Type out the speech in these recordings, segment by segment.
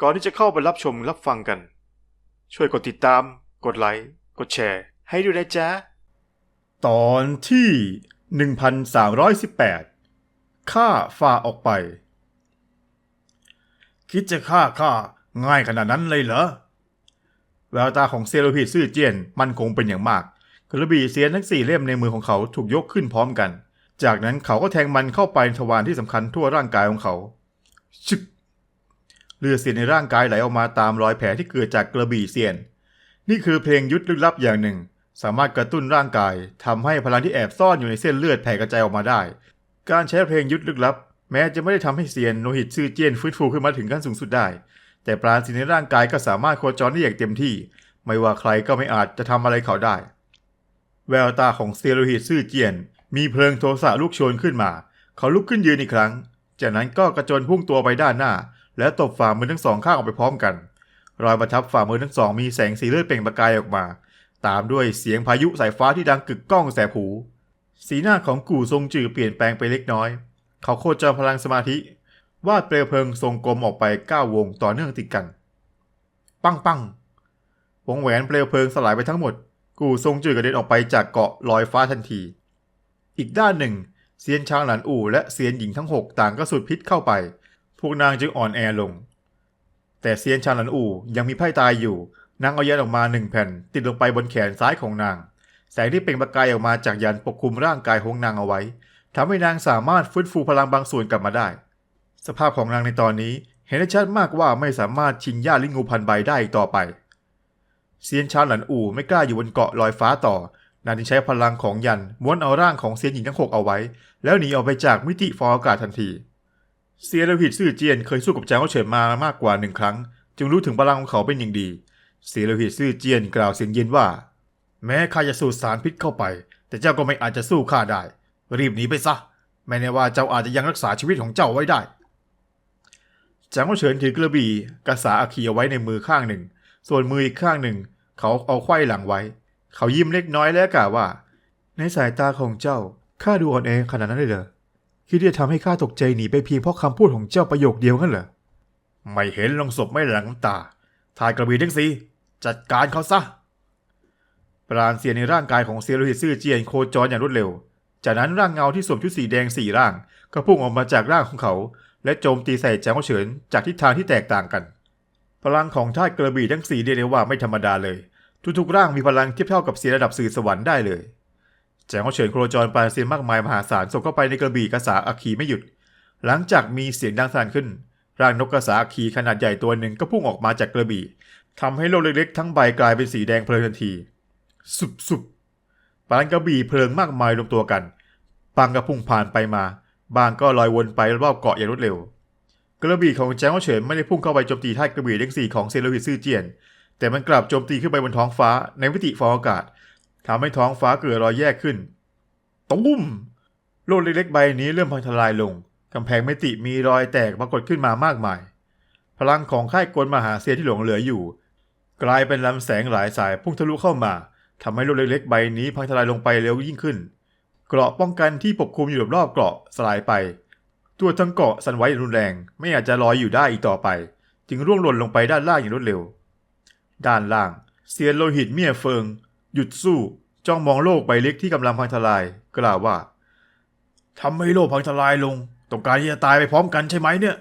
ก่อนที่จะเข้าไปรับชมรับฟังกัน ช่วยกดติดตาม กดไลค์ กดแชร์ ให้ด้วยนะจ๊ะ ตอนที่ 1318ฆ่าฝ่าออกไป คิดจะฆ่าข้าง่ายขนาดนั้นเลยเหรอ แววตาของเซโรพิดซื่อเจียนมันคงเป็นอย่างมากกระบี่เสียนทั้งสี่เล่มในมือของเขาถูกยกขึ้นพร้อมกัน จากนั้นเขาก็แทงมันเข้าไปในทวารที่สำคัญทั่วร่างกายของเขาชึก เลือดเสียในร่างกายไหลออกมาตามรอยแผลที่เกิดจากกระบี่เสียน นี่คือเพลงยุทธลึกลับอย่างหนึ่ง สามารถกระตุ้นร่างกายทำให้พลังที่แอบซ่อนอยู่ในเส้นเลือดแผ่กระจายออกมาได้ การใช้เพลงยุทธลึกลับ แม้จะไม่ได้ทำให้เซียนโลหิตซื่อเจียนฟื้นฟูขึ้นมาถึงขั้นสูงสุดได้ แต่ปราณสิในร่างกายก็สามารถโคจรได้อย่างเต็มที่ ไม่ว่าใครก็ไม่อาจจะทำอะไรเขาได้ แววตาของเซียนโลหิตซื่อเจียน มีเพลิงโทสะลุกโชนขึ้นมา เขาลุกขึ้นยืนอีกครั้ง จากนั้นก็กระโจนพุ่งตัวไปด้านหน้า และตบฝ่ามือทั้งสองข้างออกไปพร้อมกัน รอยประทับฝ่ามือทั้งสองมีแสงสีเลือดเปล่งประกายออกมา ตามด้วยเสียงพายุสายฟ้าที่ดังกึกก้องแสบหู สีหน้าของกู่ทรงจือเปลี่ยนแปลงไปเล็กน้อย เขาโคจรพลังสมาธิ วาดเปลวเพลิงทรงกลมออกไปเก้าวงต่อเนื่องติดกัน ปังปังวงแหวนเปลวเพลิงสลายไปทั้งหมด กู่ทรงจือกระเด็นออกไปจากเกาะลอยฟ้าทันที อีกด้านหนึ่งเซียนช้างหลานอู่และเซียนหญิงทั้งหกต่างก็สูดพิษเข้าไป พวกนางจึงอ่อนแอลง แต่เซียนชาลันอู่ยังมีไพ่ตายอยู่ นางเอายันออกมาหนึ่งแผ่น ติดลงไปบนแขนซ้ายของนาง แสงที่เปล่งประกายออกมาจากยันปกคลุมร่างกายของนางเอาไว้ทำให้นางสามารถฟื้นฟูพลังบางส่วนกลับมาได้ สภาพของนางในตอนนี้เห็นได้ชัดมากว่าไม่สามารถชิงย่าลิงูพันใบได้อีกต่อไป เซียนชาหลันอู่ไม่กล้าอยู่บนเกาะลอยฟ้าต่อนางจึงใช้พลังของยันม้วนเอาร่างของเซียนหญิงทั้งหกเอาไว้ แล้วหนีออกไปจากมิติฟอร์อากาศทันที เซียนโลหิตซื่อเจียนเคยสู้กับจางเขาเฉินมามากกว่าหนึ่งครั้ง จึงรู้ถึงพลังของเขาเป็นอย่างดี เซียนโลหิตซื่อเจียนกล่าวเสียงเย็นว่า แม้ข้าจะสูดสารพิษเข้าไป แต่เจ้าก็ไม่อาจจะสู้ข้าได้ รีบหนีไปซะแม้แน่ว่าเจ้าอาจจะยังรักษาชีวิตของเจ้าไว้ได้จางเขาเฉินถือกระบี่กระสาอาคีเอาไว้ในมือข้างหนึ่ง ส่วนมืออีกข้างหนึ่ง เขาเอาไขว้หลังไว้ เขายิ้มเล็กน้อยและกล่าวว่า ในสายตาของเจ้าข้าดูอ่อนแอขนาดนั้นเลยเหรอ คิดที่จะทำให้ข้าตกใจหนีไปเพียงเพราะคำพูดของเจ้าประโยคเดียวงั้นเหรอ ไม่เห็นลงศพไม่หลังตา ทายกระบี่ทั้งสีจัดการเขาซะ ปราณเสียในร่างกายของเซียโลหิตซื่อเจียนโคจรอย่างรวดเร็ว จากนั้นร่างเงาที่สวมชุดสีแดงสี่ร่าง ก็พุ่งออกมาจากร่างของเขา และโจมตีใส่จางเฉินจากทิศทางที่แตกต่างกัน พลังของท่ากระบี่ทั้งสี่เรียกได้ว่าไม่ธรรมดาเลย ทุกๆร่างมีพลังเทียบเท่ากับเสียระดับสื่อสวรรค์ได้เลย แจงเขาเฉินโครจรปราเซียนมากมายมหาศาลส่งเข้าไปในกระบี่กระสาอัคคีไม่หยุด หลังจากมีเสียงดังสนั่นขึ้น ร่างนกกระสาอัคคีขนาดใหญ่ตัวหนึ่งก็พุ่งออกมาจากกระบี่ทำให้โลกเล็กๆทั้งใบกลายเป็นสีแดงเพลิงทันที สุบสุบปานกระบี่เพลิงมากมายรวมตัวกันบางก็พุ่งผ่านไปมา บางก็ลอยวนไปรอบเกาะอย่างรวดเร็ว กระบี่ของแจงเขาเฉินไม่ได้พุ่งเข้าไปโจมตีท่ากระบี่ทั้งสี่ของเซโลวิซื่อเจียน แต่มันกลับโจมตีขึ้นไปบนท้องฟ้าในมิติฟองอากาศ ทำให้ท้องฟ้าเกิดรอยแยกขึ้นตุ้มโลกเล็กๆใบนี้เริ่มพังทลายลงกำแพงมิติมีรอยแตกปรากฏขึ้นมามากมาย พลังของค่ายกลมหาเซียที่หลงเหลืออยู่ กลายเป็นลำแสงหลายสายพุ่งทะลุเข้ามาทำให้โลกเล็กๆใบนี้พังทลายลงไปเร็วยิ่งขึ้น เกราะป้องกันที่ปกคลุมอยู่รอบๆเกราะสลายไป ตัวทั้งเกาะสั่นไหวรุนแรงไม่อาจจะลอยอยู่ได้อีกต่อไป จึงร่วงหล่นลงไปด้านล่างอย่างรวดเร็ว ด้านล่างเซียนโลหิตเมียเฟิง หยุดสู้ จ้องมองโลกใบเล็กที่กำลังพังทลาย กล่าวว่าทำให้โลกพังทลายลง ต้องการที่จะตายไปพร้อมกันใช่ไหมเนี่ย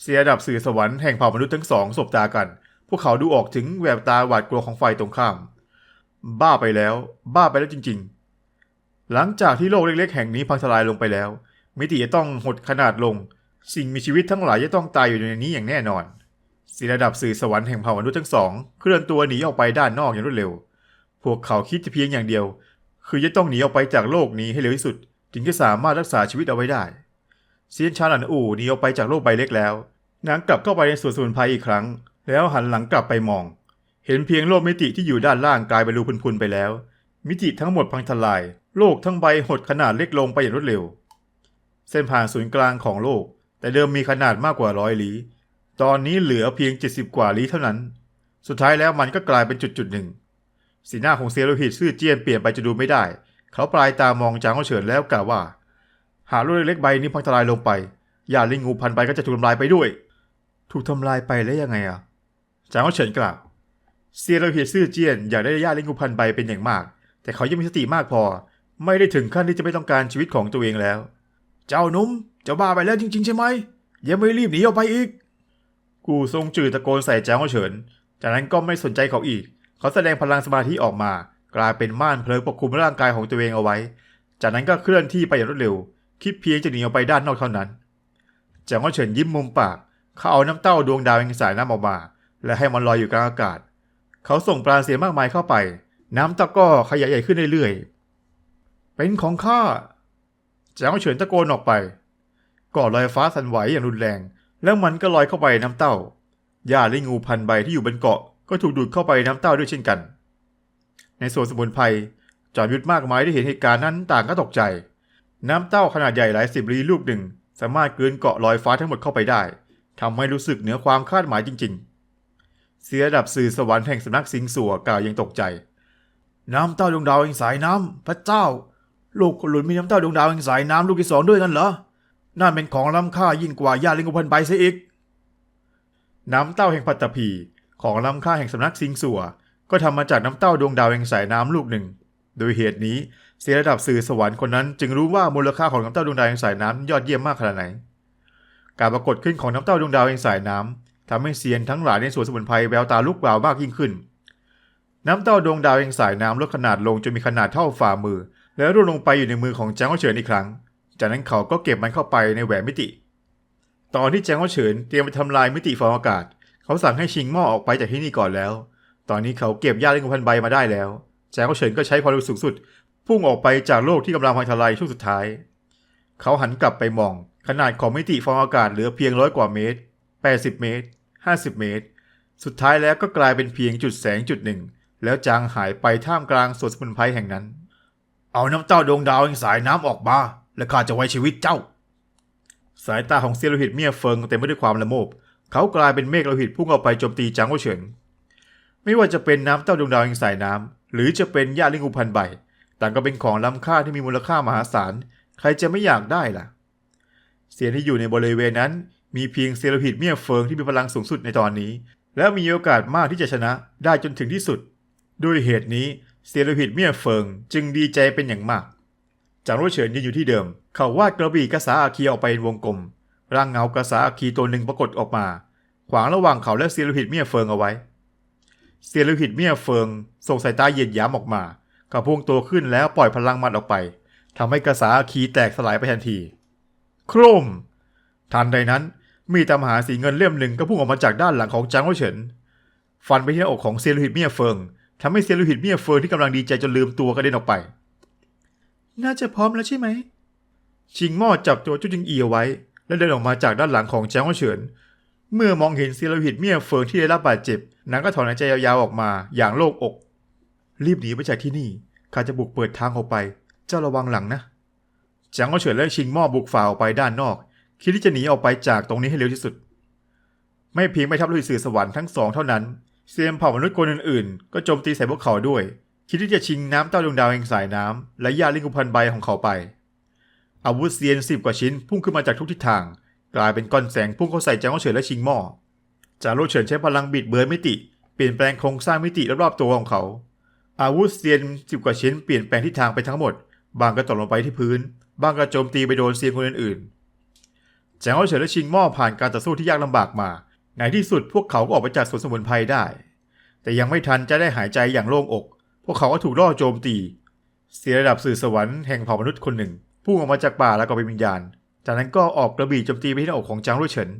เสียดับสื่อสวรรค์แห่งเผ่ามนุษย์ทั้งสองสบตากัน พวกเขาดูออกถึงแววตาหวาดกลัวของฝ่ายตรงข้าม บ้าไปแล้ว บ้าไปแล้วจริง ๆ หลังจากที่โลกเล็ก ๆ แห่งนี้พังทลายลงไปแล้ว มิติจะต้องหดขนาดลง สิ่งมีชีวิตทั้งหลายจะต้องตายอยู่ในนี้อย่างแน่นอนสีระดับสื่อสวรรค์แห่งเผ่ามนุษย์ทั้งสองเคลื่อนตัวหนีออกไปด้านนอกอย่างรวดเร็ว พวกเขาคิดเพียงอย่างเดียว คือจะต้องหนีออกไปจากโลกนี้ให้เร็วที่สุด จึงจะสามารถรักษาชีวิตเอาไว้ได้ เซียนชาลันอู่หนีออกไปจากโลกใบเล็กแล้ว นางกลับเข้าไปในสวนสมุนไพรอีกครั้ง แล้วหันหลังกลับไปมอง เห็นเพียงโลกมิติที่อยู่ด้านล่างกลายเป็นรูพุนๆไปแล้ว มิติทั้งหมดพังทลาย โลกทั้งใบหดขนาดเล็กลงไปอย่างรวดเร็ว เส้นผ่านศูนย์กลางของโลก แต่เดิมมีขนาดมากกว่าร้อยลี้ตอนนี้เหลือเพียง 70 กว่าลี้เท่านั้น สุดท้ายแล้วมันก็กลายเป็นจุดจุดๆหนึ่ง สีหน้าของเซียโรหิตซื่อเจียนเปลี่ยนไปจะดูไม่ได้ เขาปลายตามองจางเขาเฉินแล้วกล่าวว่า หาลูกเล็กๆใบนี้พังทลายลงไป อย่าลิงงูพันใบก็จะถูกทำลายไปด้วย ถูกทำลายไปแล้วยังไงอะจางก็เฉินกล่าวเซียราเหียซื่อเจียนอยากได้ย่าล่งกุพันใบเป็นอย่างมาก แต่เขายังมีสติมากพอ ไม่ได้ถึงขั้นที่จะไม่ต้องการชีวิตของตัวเองแล้ว เจ้านุ่มเจ้าบ้าไปแล้วจริง ๆ ใช่ไหมยังไม่รีบหนีออกไปอีก กูทรงจืดตะโกนใส่จางก็เฉิน จากนั้นก็ไม่สนใจเขาอีก เขาแสดงพลังสมาธิออกมา กลายเป็นม่านเพลิงปกคลุมร่างกายของตัวเองเอาไว้ จากนั้นก็เคลื่อนที่ไปอย่างรวดเร็ว คิดเพียงจะหนีออกไปด้านนอกเท่านั้นจางก็เฉินยิ้มมุมปาก เขาเอาน้ำเต้าดวงดาวแห่งสายน้ำออกมา และให้มันลอยอยู่กลางอากาศ เขาส่งปราเสียมากมายเข้าไป น้ำตะก้อขยายใหญ่ขึ้นเรื่อยๆ เป็นของข้าจางก็เฉินตะโกนออกไป ก่อลอยฟ้าสั่นไหวอย่างรุนแรง แล้วมันก็ลอยเข้าไปน้ำเต้าหญ้าและงูพันใบที่อยู่บนเกาะ ก็ถูกดูดเข้าไปน้ำเต้าด้วยเช่นกัน ในส่วนสมุนไพรจอมยุทธมากมายที่เห็นเหตุการณ์นั้นต่างก็ตกใจ น้ำเต้าขนาดใหญ่หลายสิบลีลูกหนึ่ง สามารถเกินเกาะลอยฟ้าทั้งหมดเข้าไปได้ทำให้รู้สึกเหนือความคาดหมายจริง ๆ เสียระดับสื่อสวรรค์แห่งสำนักสิงสัวกล่าวยังตกใจ น้ำเต้าดวงดาวแห่งสายน้ำพระเจ้าลูกหลุนมีน้ำเต้าดวงดาวแห่งสายน้ำลูกที่สองด้วยกันเหรอนั่นเป็นของล้ำค่ายิ่งกว่าญาติลิงกุพันใบเสียอีกน้ำเต้าแห่งปัตตภี ของล้ำค่าแห่งสำนักสิงสัว ก็ทำมาจากน้ำเต้าดวงดาวแห่งสายน้ำลูกหนึ่ง โดยเหตุนี้เสียระดับสื่อสวรรค์คนนั้น จึงรู้ว่ามูลค่าของน้ำเต้าดวงดาวแห่งสายน้ำยอดเยี่ยมมากขนาดไหน การปรากฏขึ้นของน้ำเต้าดวงดาวแห่งสายน้ำทำให้เซียนทั้งหลายในสวนสมุนไพรแววตาลุกวาวมากยิ่งขึ้น น้ำเต้าดวงดาวแห่งสายน้ำลดขนาดลงจนมีขนาดเท่าฝ่ามือ แล้วร่วงลงไปอยู่ในมือของแจ้งว่าเฉินอีกครั้ง จากนั้นเขาก็เก็บมันเข้าไปในแหวนมิติ ตอนที่แจ้งว่าเฉินเตรียมไปทำลายมิติฟองอากาศ เขาสั่งให้ชิงหม้อออกไปจากที่นี่ก่อนแล้ว ตอนนี้เขาเก็บญาเล่งพันใบมาได้แล้วแจ้งว่าเฉินก็ใช้ความเร็วสูงสุด พุ่งออกไปจากโลกที่กำลังพังทลายช่วงสุดท้าย เขาหันกลับไปมอง ขนาดของมิติฟองอากาศเหลือเพียงร้อยกว่าเมตร 80 เมตร 50 เมตร สุดท้ายแล้วก็กลายเป็นเพียงจุดแสงจุดหนึ่ง แล้วจางหายไปท่ามกลางสวนสมุนไพรแห่งนั้น เอาน้ำเต้าดวงดาวแห่งสายน้ำออกมาและข้าจะไว้ชีวิตเจ้า สายตาของเซียโลหิตเมียเฟิงเต็มไปด้วยความละโมบ เขากลายเป็นเมฆโลหิตพุ่งออกไปโจมตีจางโอเฉินไม่ว่าจะเป็นน้ำเต้าดวงดาวแห่งสายน้ำ หรือจะเป็นหญ้าลิงอุพันใบ ต่างก็เป็นของล้ำค่าที่มีมูลค่ามหาศาล ใครจะไม่อยากได้ล่ะ เสียงที่อยู่ในบริเวณนั้น มีเพียงเซลหิตเมียเฟิงที่มีพลังสูงสุดในตอนนี้ และมีโอกาสมากที่จะชนะได้จนถึงที่สุด ด้วยเหตุนี้เซลหิตเมียเฟิงจึงดีใจเป็นอย่างมากจางรุ่เฉินยืนอยู่ที่เดิม เขาวาดกระบี่กระสาอาคีออกไปเป็นวงกลม ร่างเงากระสาอาคีตัวหนึ่งปรากฏออกมา ขวางระหว่างเขาและเซลหิตเมียเฟิงเอาไว้ เซลหิตเมียเฟิงส่งสายตาเหยียดหยามออกมาเขาพุ่งตัวขึ้นแล้วปล่อยพลังมันออกไปทำให้กระสาอาคีแตกสลายไปทันที โครม ทันใดนั้นมีตามหาสีเงินเล่มหนึ่งก็พุ่งออกมาจากด้านหลังของจางโอเฉิน ฟันไปที่หน้าอกของเซียลูหิตเมียเฟิงทำให้เซียลูหิตเมียเฟิงที่กำลังดีใจจนลืมตัวกระเด็นออกไป น่าจะพร้อมแล้วใช่ไหม ชิงหม้อจับตัวจุจิงเอีเอาไว้ และเดินออกมาจากด้านหลังของแจางเฉิน เมื่อมองเห็นเซียลูหิตเมียเฟิงที่ได้รับบาดเจ็บนางก็ถอนหายใจยาวๆออกมาอย่างโล่งอก รีบหนีไปจากที่นี่ข้าจะบุกเปิดทางออกไป เจ้าระวังหลังนะแจางเฉินและชิงหม้อบุกฝ่าออกไปด้านนอก คิดที่จะหนีออกไปจากตรงนี้ให้เร็วที่สุด ไม่เพียงไม่ทับลุยสื่อสวรรค์ทั้งสองเท่านั้นเซียมเผ่ามนุษย์คนอื่นๆ ก็โจมตีใส่พวกเขาด้วย คิดที่จะชิงน้ำเต้าดวงดาวแห่งสายน้ำและยาลิงกุพันใบของเขาไป อาวุธเซียนสิบกว่าชิ้นพุ่งขึ้นมาจากทุกทิศทาง กลายเป็นก้อนแสงพุ่งเข้าใส่จางโอเฉินและชิงหม้อจางโอเฉินใช้พลังบิดเบือนมิติ เปลี่ยนแปลงโครงสร้างมิติรอบๆตัวของเขา อาวุธเซียนสิบกว่าชิ้นเปลี่ยนแปลงทิศทางไปทั้งหมด บางก็ตกลงไปที่พื้น บางก็โจมตีไปโดนเซียนคนอื่นๆแจางเอเฉินและชิงหม้อผ่านการต่อสู้ที่ยากลำบากมาในที่สุดพวกเขาก็ออกไปจากสวนสมุนไพรได้ แต่ยังไม่ทันจะได้หายใจอย่างโล่งอก พวกเขาก็ถูกล่อโจมตี เสียระดับสื่อสวรรค์แห่งเผ่ามนุษย์คนหนึ่ง พุ่งออกมาจากป่าแล้วก็เป็นวิญญาณ จากนั้นก็ออกกระบี่โจมตีไปที่หน้าอกของจางรุ่ยเฉิน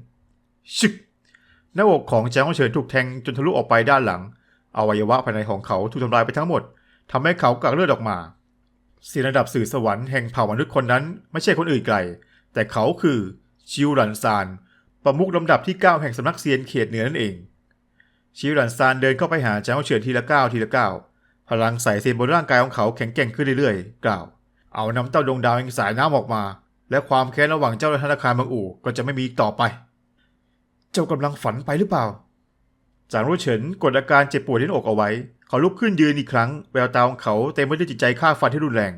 ชึกหน้าอกของจางรุ่ยเฉินถูกแทงจนทะลุออกไปด้านหลัง อวัยวะภายในของเขาถูกทำลายไปทั้งหมดทำให้เขากากเลือดออกมาเสียระดับสื่อสวรรค์แห่งเผ่ามนุษย์คนนั้นไม่ใช่คนอื่นไกล แต่เขาคือชิวรันซาน ประมุขลำดับที่ 9 แห่งสำนักเซียนเขตเหนือนั่นเอง ชิวรันซานเดินเข้าไปหาจางเฉินทีละก้าวทีละก้าวพลังสายเซียนบนร่างกายของเขาแข็งแกร่งขึ้นเรื่อยๆ กล่าว เอาน้ำเต้าดวงดาวแห่งสายน้ำออกมา และความแค้นระหว่างเจ้าและธนาคารบางอู่ก็จะไม่มีอีกต่อไป เจ้ากำลังฝันไปหรือเปล่า จางรู้เฉินกดอาการเจ็บปวดที่หน้าอกเอาไว้ เขาลุกขึ้นยืนอีกครั้ง แววตาของเขาเต็มไปด้วยจิตใจฆ่าฟันที่รุนแรง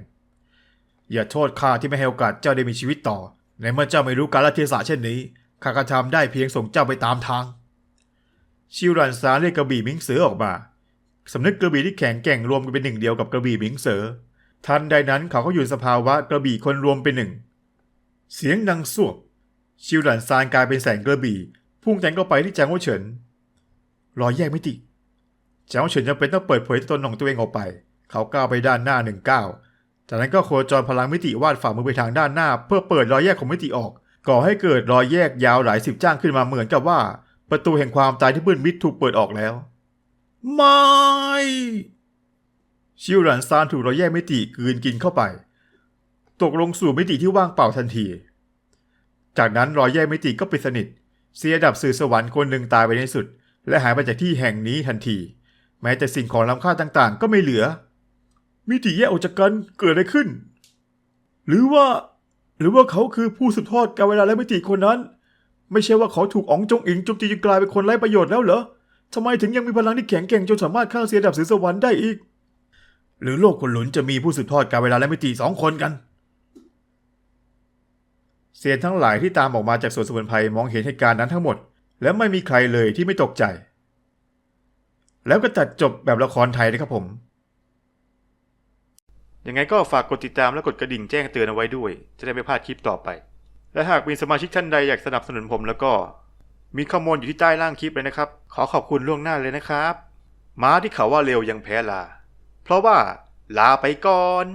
อย่าโทษข้าที่ไม่ให้โอกาสเจ้าได้มีชีวิตต่อ ในเมื่อเจ้าไม่รู้กาลเทศะเช่นนี้ข้าก็ทำได้เพียงส่งเจ้าไปตามทาง ชิวรันซานเรียกกระบี่มิงเสือออกมาสำนึกกระบี่ที่แข็งแกร่งรวมกันเป็นหนึ่งเดียวกับกระบี่มิงเสือ ทันใดนั้นเขาก็อยู่สภาวะกระบี่คนรวมเป็นหนึ่ง เสียงดังสวบชิวรันซานกลายเป็นแสงกระบี่ พุ่งแทงเข้าไปที่แจงโอเฉินรอยแยกมิติแจงโอเฉินจำเป็นต้องเปิดเผยตนของตัวเองออกไป เขาก้าวไปด้านหน้าหนึ่งก้าวจากนั้นก็โคจรพลังมิติวาดฝ่ามือไปทางด้านหน้า เพื่อเปิดรอยแยกของมิติออก ก่อให้เกิดรอยแยกยาวหลายสิบจ้างขึ้นมาเหมือนกับว่า ประตูแห่งความตายที่มืดมิดถูกเปิดออกแล้ว ไม่ ชิวหลันซานถูกรอยแยกมิติกืนกินเข้าไป ตกลงสู่มิติที่ว่างเปล่าทันที จากนั้นรอยแยกมิติก็ปิดสนิท เสียดับสื่อสวรรค์คนหนึ่งตายไปในสุด และหายไปจากที่แห่งนี้ทันที แม้แต่สิ่งของล้ำค่าต่างๆ ก็ไม่เหลือ มิติแยกออกจากกันเกิดอะไรขึ้น หรือว่า หรือว่าเขาคือผู้สืบทอดการเวลาและมิติคนนั้น ไม่ใช่ว่าเขาถูกอ๋องจงอิงจมตีจนกลายเป็นคนไร้ประโยชน์แล้วเหรอทำไมถึงยังมีพลังที่แข็งแกร่งจนสามารถฆ่าเสียดับสื่อสวรรค์ได้อีก หรือโลกคนหลุนจะมีผู้สืบทอดการเวลาและมิติสองคนกัน เสียนทั้งหลายที่ตามออกมาจากสวนสมุนไพรมองเห็นเหตุการณ์นั้นทั้งหมด และไม่มีใครเลยที่ไม่ตกใจ แล้วก็ตัดจบแบบละครไทยนะครับผมยังไงก็ฝากกดติดตามและกดกระดิ่งแจ้งเตือนเอาไว้ด้วย จะได้ไม่พลาดคลิปต่อไป และหากมีสมาชิกท่านใดอยากสนับสนุนผมแล้วก็ มีข้อมูลอยู่ที่ใต้ล่างคลิปเลยนะครับ ขอขอบคุณล่วงหน้าเลยนะครับ ม้าที่เขาว่าเร็วยังแพ้ลา เพราะว่าลาไปก่อน